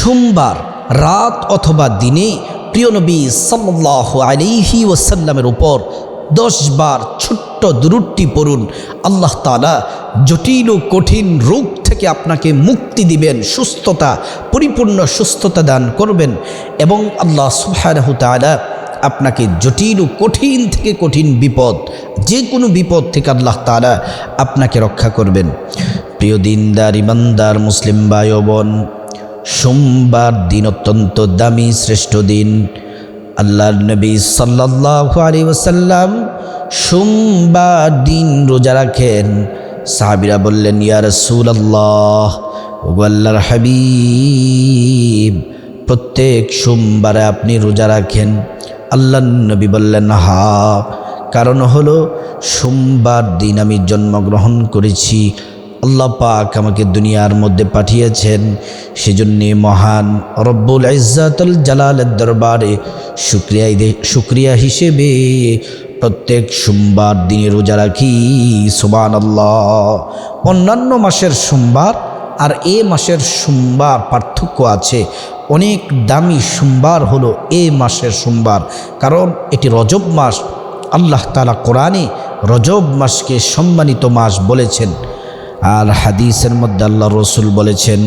সোমবার, রাত অথবা দিনে প্রিয় নবী সাল্লাহ আলিহি ওসাল্লামের উপর দশ বার ছোট্ট দুরুটটি পড়ুন। আল্লাহ তালা জটিল ও কঠিন রোগ থেকে আপনাকে মুক্তি দিবেন, সুস্থতা, পরিপূর্ণ সুস্থতা দান করবেন এবং আল্লাহ সুবহানাহু তাআলা আপনাকে জটিল ও কঠিন থেকে কঠিন বিপদ যে কোনো বিপদ থেকে আল্লাহ তাআলা আপনাকে রক্ষা করবেন। প্রিয় দিনদার, ইমানদার, মুসলিম ভাই ও বোন সোমবার দিন অত্যন্ত দামি শ্রেষ্ঠ দিন। আল্লাহর নবী সাল্লাল্লাহু আলাইহি ওয়াসাল্লাম সোমবার দিন রোজা রাখেন। সাহাবীরা বললেন, ইয়া রাসূলুল্লাহ, ওগো আল্লাহর হাবিব, প্রত্যেক সোমবারে আপনি রোজা রাখেন। আল্লাহ নবী বললেন হা কারণ হলো সোমবার দিন আমি জন্মগ্রহণ করেছি। আল্লাহ পাক আমাকে দুনিয়ার মধ্যে পাঠিয়েছেন। সেজন্যে মহান রব্বুল ইজ্জাতুল জালালের দরবারে শুক্রিয়া শুক্রিয়া হিসেবে প্রত্যেক সোমবার দিনে রোজা রাখি সুবান আল্লাহ অন্যান্য মাসের সোমবার আর এ মাসের সোমবার পার্থক্য আছে। অনেক দামি সোমবার হলো এ মাসের সোমবার, কারণ এটি রজব মাস। আল্লাহ তালা কোরআনে রজব মাসকে সম্মানিত মাস বলেছেন। আর হাদিসের মধ্যে আল্লাহ রসুল বলেছেন,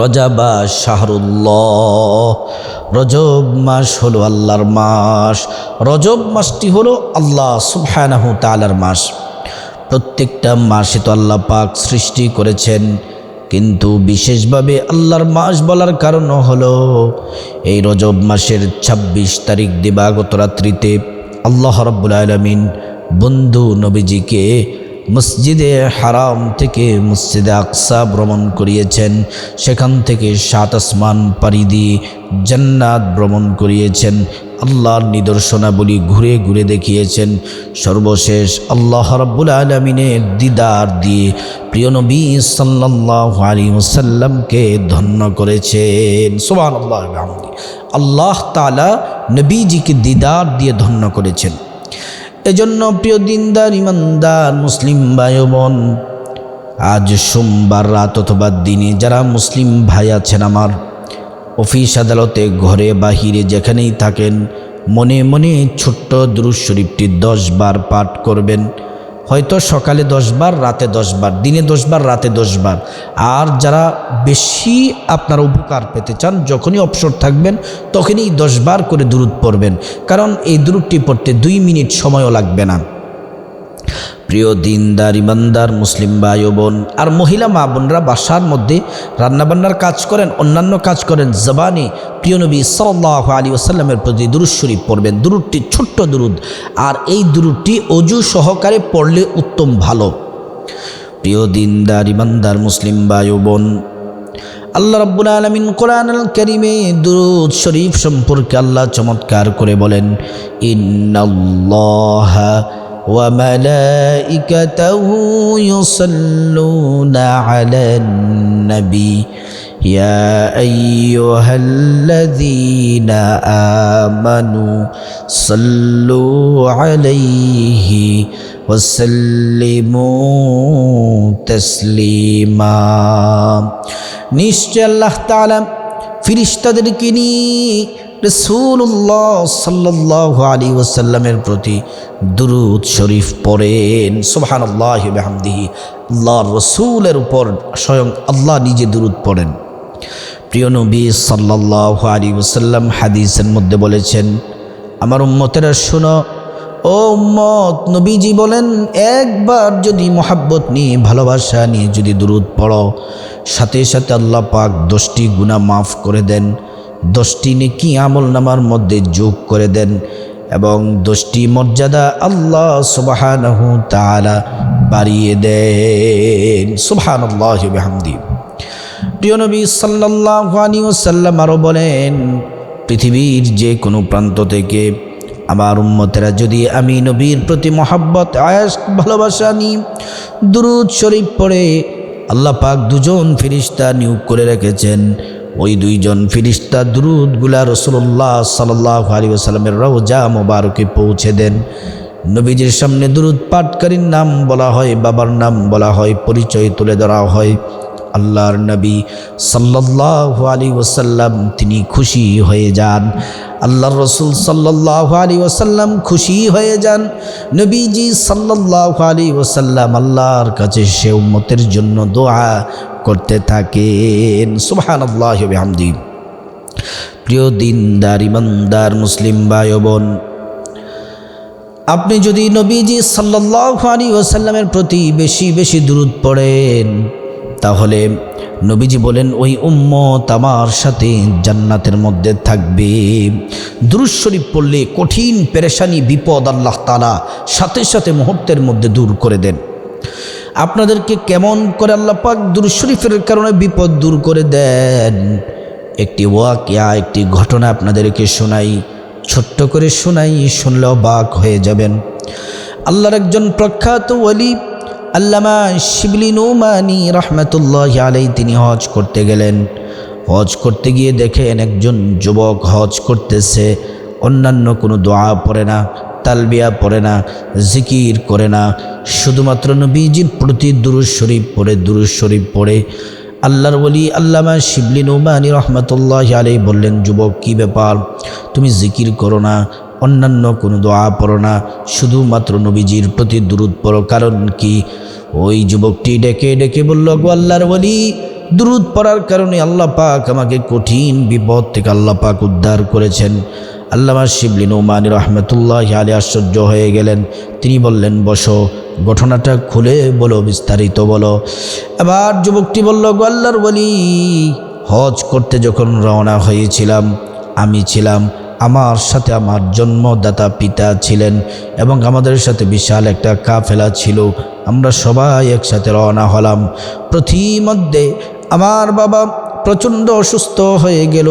রজাবা শাহরুল্লাহ, রজব মাস হলো আল্লাহর মাস, রজব মাসটি হলো আল্লাহ সুবহানাহু তালার মাস। প্রত্যেকটা মাসে তো আল্লাহ পাক সৃষ্টি করেছেন, কিন্তু বিশেষভাবে আল্লাহর মাস বলার কারণ হলো, এই রজব মাসের ২৬ তারিখ দিবাগত রাত্রিতে আল্লাহ রব্বুল আলমিন বন্ধু নবীজিকে মসজিদে হারাম থেকে মসজিদে আকসা ভ্রমণ করিয়েছেন। সেখান থেকে সাত আসমান পাড়ি দিয়ে জান্নাত ভ্রমণ করিয়েছেন। আল্লাহর নিদর্শনাবলী ঘুরে ঘুরে দেখিয়েছেন। সর্বশেষ আল্লাহ রাব্বুল আলমিনের দিদার দিয়ে প্রিয় নবী সাল্লাহ আলী ওসাল্লামকে ধন্য করেছেন। সোমান আল্লাহ আল্লাহ তালা নবীজিকে দিদার দিয়ে ধন্য করেছেন। এজন্য প্রিয় দিনদার, ইমানদার, মুসলিম ভাই বোন আজ সোমবার রাত অথবা দিনে যারা মুসলিম ভাই আছেন আমার, অফিস, আদালতে, ঘরে, বাহিরে যেখানেই থাকেন, মনে মনে ছোট্ট দুরুজ শরীফটি দশ বার পাঠ করবেন। হয়তো সকালে দশবার, রাতে দশবার, দিনে দশবার, রাতে দশবার। আর যারা বেশি আপনার উপকার পেতে চান, যখনই অবসর থাকবেন, তখনই দশবার করে দূরত পড়বেন। কারণ এই দূরটি পড়তে দুই মিনিট সময়ও লাগবে না। প্রিয় দিনদার, ইমানদার মুসলিম ভাই বোন আর মহিলা মা বোনরা বাসার মধ্যে রান্নাবান্নার কাজ করেন, অন্যান্য কাজ করেন, জবানে প্রিয় নবী সাল্লাহ আলী ওসাল্লামের প্রতি দুরুদ শরীফ পড়বেন। দুরুদটি ছোট্ট দুরুদ আর এই দুরুদটি অজু সহকারে পড়লে উত্তম ভালো। প্রিয় দিনদার, ইমানদার মুসলিম ভাই বোন আল্লাহ রাব্বুল আলামিন কোরআন কারীমে দুরূদ শরীফ সম্পর্কে আল্লাহ চমৎকার করে বলেন, ইন্নাল্লাহা وملائكته يصلون على النبي يا أيها الذين آمنوا صلوا عليه وسلموا تسليما নিশ্চয় আল্লাহ তাআলা ফিরিস্তাদেরকে নিয়ে রসুল্লাহ সাল্লাহ আলী ওসাল্লামের প্রতি দুরুদ শরীফ পড়েন। সোহান আল্লাহ হামদিহি আল্লাহ রসুলের উপর স্বয়ং আল্লাহ নিজে দুরুদ পড়েন। প্রিয় নবী সাল্লাহ আলী ওসাল্লাম হাদিসের মধ্যে বলেছেন, আমার উম্মতেরা শোনো, ও উম্মত, নবীজি বলেন, একবার যদি মোহাব্বত নিয়ে, ভালোবাসা নিয়ে যদি দুরুদ পড়ো, সাথে সাথে আল্লাহ পাক দশটি গুণা মাফ করে দেন। দশটি নেকি আমল নামার মধ্যে যোগ করে দেন এবং দশটি মর্যাদা আল্লাহ সুবাহানহু তালা বাড়িয়ে দেন। সুবাহান আল্লাহামদি প্রিয় নবী সাল্লাহ আলী ওসাল্লাম আরও বলেন, পৃথিবীর যে কোনো প্রান্ত থেকে আমার উম্মতেরা যদি আমি নবীর প্রতি মহাব্বত, আয়াস, ভালোবাসা নিই দুরুদ শরীফ পড়ে, আল্লাহ পাক দুজন ফিরিস্তা নিয়োগ করে রেখেছেন। ওই দুইজন ফিরিস্তা দুরুদগুলা রসুল্লাহ সাল্লাহ আলী আসালামের রওজা মোবারকে পৌঁছে দেন। নবীজির সামনে দুরুদ পাটকারীর নাম বলা হয়, বাবার নাম বলা হয়, পরিচয় তুলে ধরা হয়। আল্লাহর নবী সাল্লাহ আলী ওসাল্লাম তিনি খুশি হয়ে যান। আল্লাহর রসুল সাল্লাহ আলী ওসাল্লাম খুশি হয়ে যান। নবীজি সাল্লাহ আলী ওসাল্লাম আল্লাহর কাছে সে উম্মতের জন্য দোয়া করতে থাকেন। সুবহান আল্লাহ হামদি প্রিয় দিনদার, ইমানদার, মুসলিম ভাই বোন আপনি যদি নবীজি সাল্লাহ আলী ওসাল্লামের প্রতি বেশি বেশি দূরত পড়েন তাহলে নবীজি বলেন, ওই উম্মত আমার সাথে জান্নাতের মধ্যে থাকবে। দুরুদ শরীফ পড়লে কঠিন পেরেশানি, বিপদ আল্লাহ তালা সাথে সাথে মুহূর্তের মধ্যে দূর করে দেন। আপনাদেরকে কেমন করে আল্লাহ পাক দুরুদ শরীফের কারণে বিপদ দূর করে দেন? একটি ওয়াকিয়া, একটি ঘটনা আপনাদেরকে শোনাই, ছোট্ট করে শোনাই শুনলেও বাক হয়ে যাবেন। আল্লাহর একজন প্রখ্যাত ওলি আল্লামা শিবলি নৌমানি রহমতুল্লাহ আলাই তিনি হজ করতে গেলেন। হজ করতে গিয়ে দেখেন একজন যুবক হজ করতেছে, অন্যান্য কোনো দোয়া পড়ে না, তালবিয়া পড়ে না, জিকির করে না। শুধুমাত্র নবীজির প্রতি দুরুজ শরীফ পড়ে দুরুজ শরীফ পড়ে। আল্লাহর বলি আল্লামা শিবলি নৌমানি রহমতুল্লাহ আলাই বললেন, যুবক, কি ব্যাপার? তুমি জিকির করো না অন্যান্য কোনো দোয়া পড়ো না। শুধুমাত্র নবীজির প্রতি দূরত পড়ো। কারণ কি? ওই যুবকটি ডেকে ডেকে বলল, গো আল্লাহর বলি দূরত পড়ার কারণে আল্লাহ পাক আমাকে কঠিন বিপদ থেকে আল্লাহ পাক উদ্ধার করেছেন। আল্লামা শিবলিন ওমানি রহমতুল্লাহ আলী আশ্চর্য হয়ে গেলেন। তিনি বললেন, বসো, ঘটনাটা খুলে বলো, বিস্তারিত বলো। এবার যুবকটি বলল, গো আল্লাহর বলি হজ করতে যখন রওনা হয়েছিলাম, আমি ছিলাম আমার সাথে আমার জন্মদাতা পিতা ছিলেন এবং আমাদের সাথে বিশাল একটা কাফেলা ছিল। আমরা সবাই একসাথে রওনা হলাম। প্রতিমধ্যে আমার বাবা প্রচণ্ড অসুস্থ হয়ে গেল।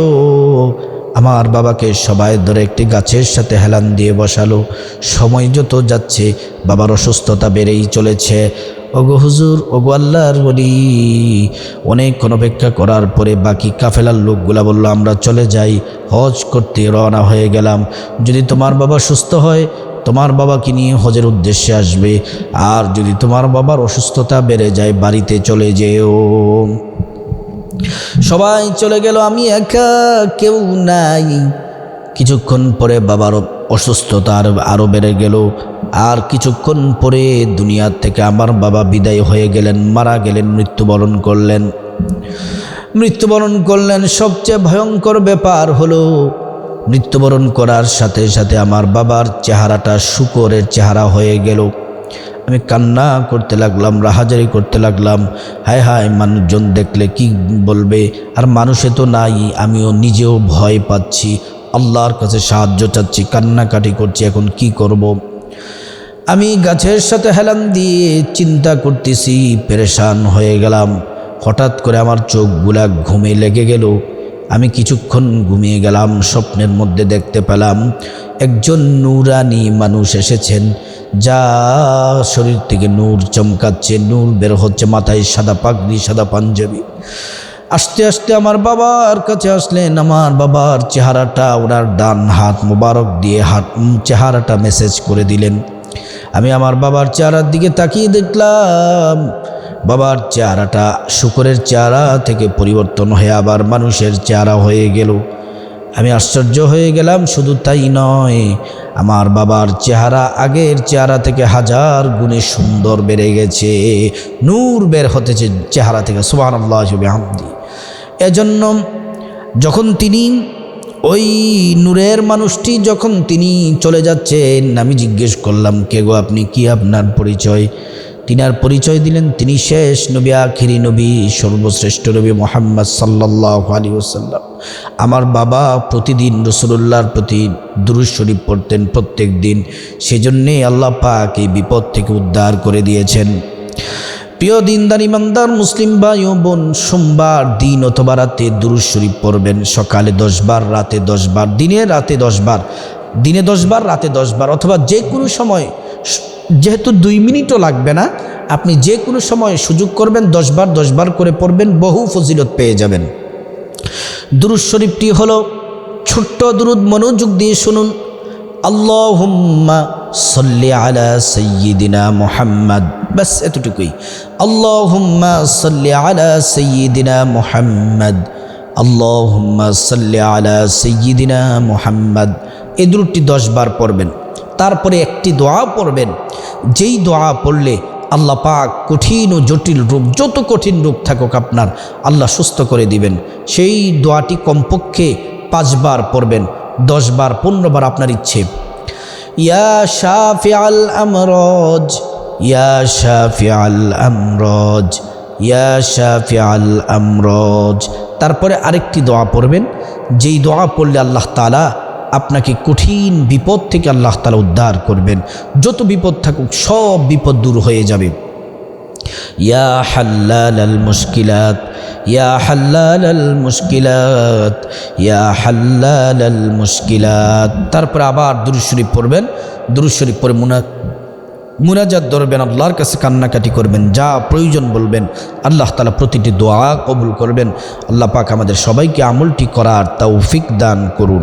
আমার বাবাকে সবাই ধরে একটি গাছের সাথে হেলান দিয়ে বসালো। সময় যত যাচ্ছে, বাবার অসুস্থতা বেড়েই চলেছে। ওগো হুজুর, ওগো আল্লাহর বলি অনেকক্ষণ অপেক্ষা করার পরে বাকি কাফেলার লোকগুলা বলল, আমরা চলে যাই, হজ করতে রওনা হয়ে গেলাম। যদি তোমার বাবা সুস্থ হয়, তোমার বাবাকে নিয়ে হজের উদ্দেশ্যে আসবে? আর যদি তোমার বাবার অসুস্থতা বেড়ে যায়, বাড়িতে চলে যেও। সবাই চলে গেল, আমি একা, কেউ নাই। কিছুক্ষণ পরে বাবার অসুস্থতা আর আরও বেড়ে গেল। আর কিছুক্ষণ পরে দুনিয়ার থেকে আমার বাবা বিদায় হয়ে গেলেন, মারা গেলেন, মৃত্যুবরণ করলেন। মৃত্যুবরণ করলেন, সবচেয়ে ভয়ঙ্কর ব্যাপার হলো মৃত্যুবরণ করার সাথে সাথে আমার বাবার চেহারাটা শুকরের চেহারা হয়ে গেল। আমি কান্না করতে লাগলাম, রাহাজারি করতে লাগলাম। হায় হায়, মানুষজন দেখলে কি বলবে? আর মানুষে তো নাই, আমিও নিজেও ভয় পাচ্ছি। আল্লাহর কাছে সাহায্য চাচ্ছি, কান্নাকাটি করছি, এখন কি করব। আমি গাছের সাথে হেলান দিয়ে চিন্তা করতেছি, পেরেশান হয়ে গেলাম। হঠাৎ করে আমার চোখগুলা ঘুমে লেগে গেল। আমি কিছুক্ষণ ঘুমিয়ে গেলাম, স্বপ্নের মধ্যে দেখতে পেলাম একজন নূরানি মানুষ এসেছেন, যা শরীর থেকে নূর চমকাচ্ছে, নূর বের হচ্ছে, মাথায় সাদা পাগড়ি, সাদা পাঞ্জাবি। আস্তে আস্তে আমার বাবার কাছে আসলেন, আমার বাবার চেহারাটা, ওনার ডান হাত মোবারক দিয়ে হাত চেহারাটা মেসেজ করে দিলেন। আমি আমার বাবার চেহারার দিকে তাকিয়ে দেখলাম, বাবার চেহারাটা শুকরের চেহারা থেকে পরিবর্তন হয়ে আবার মানুষের চেহারা হয়ে গেল। আমি আশ্চর্য হয়ে গেলাম, শুধু তাই নয়, আমার বাবার চেহারা আগের চেহারা থেকে হাজার গুণে সুন্দর বেড়ে গেছে, নূর বের হতেছে চেহারা থেকে সুবাহ আল্লাহ হামদি এজন্য যখন তিনি, ওই নূরের মানুষটি যখন তিনি চলে যাচ্ছেন, আমি জিজ্ঞেস করলাম, কে গো আপনি? কি আপনার পরিচয়? তিনি আর পরিচয় দিলেন, তিনি শেষ নবী, আখিরি নবী, সর্বশ্রেষ্ঠ নবী মোহাম্মদ সাল্লাহ আলী ওসাল্লাম আমার বাবা প্রতিদিন রসুল্লাহর প্রতি দুরুজ শরীফ পড়তেন প্রত্যেক দিন। সেজন্যে আল্লাহ পাক এই বিপদ থেকে উদ্ধার করে দিয়েছেন। প্রিয় দিনদার ইমানদার মুসলিম ভাই ও বোন, সোমবার দিন অথবা রাতে দুরুজ শরীফ পড়বেন। সকালে দশবার, রাতে দশবার, দিনে রাতে দশবার, দিনে দশবার, রাতে দশবার অথবা যে কোনো সময়, যেহেতু দুই মিনিটও লাগবে না, আপনি যে কোনো সময় সুযোগ করবেন, দশবার দশবার করে পড়বেন, বহু ফজিলত পেয়ে যাবেন। দুরুদ শরীফটি হল ছোট্ট দুরুদ মনোযোগ দিয়ে শুনুন। আল্লাহুম্মা সল্লি আলা সৈয়দিনা মোহাম্মদ। ব্যাস, এতটুকুই। আল্লাহুম্মা সাইয়্যিদিনা মুহাম্মদ। এই দুটি দশ বার পড়বেন, তারপরে একটি দোয়া পড়বেন। যেই দোয়া পড়লে আল্লাহ পাক কঠিন ও জটিল রূপ, যত কঠিন রূপ থাকুক আপনার, আল্লাহ সুস্থ করে দিবেন। সেই দোয়াটি কমপক্ষে পাঁচবার পড়বেন, দশবার পনেরোবার আপনার ইচ্ছে। ইয়া শাফিআল আমরজ ইয়া আমরজ ইয়া আমরজ। তারপরে আরেকটি দোয়া পড়বেন, যেই দোয়া পড়লে আল্লাহ তালা আপনাকে কঠিন বিপদ থেকে আল্লাহ তালা উদ্ধার করবেন। যত বিপদ থাকুক, সব বিপদ দূর হয়ে যাবে। ইয়া মুশকিলাত ইয়া মুশকিলাত ইয়া মুশকিলাত। তারপরে আবার দুরুশরীফ পড়বেন। দুরুশরীফ পরে মুনা মুনাজাত ধরবেন, আল্লাহর কাছে কান্নাকাটি করবেন, যা প্রয়োজন বলবেন, আল্লাহ তালা প্রতিটি দোয়া কবুল করবেন। আল্লাহ পাক আমাদের সবাইকে আমলটি করার তৌফিক দান করুন।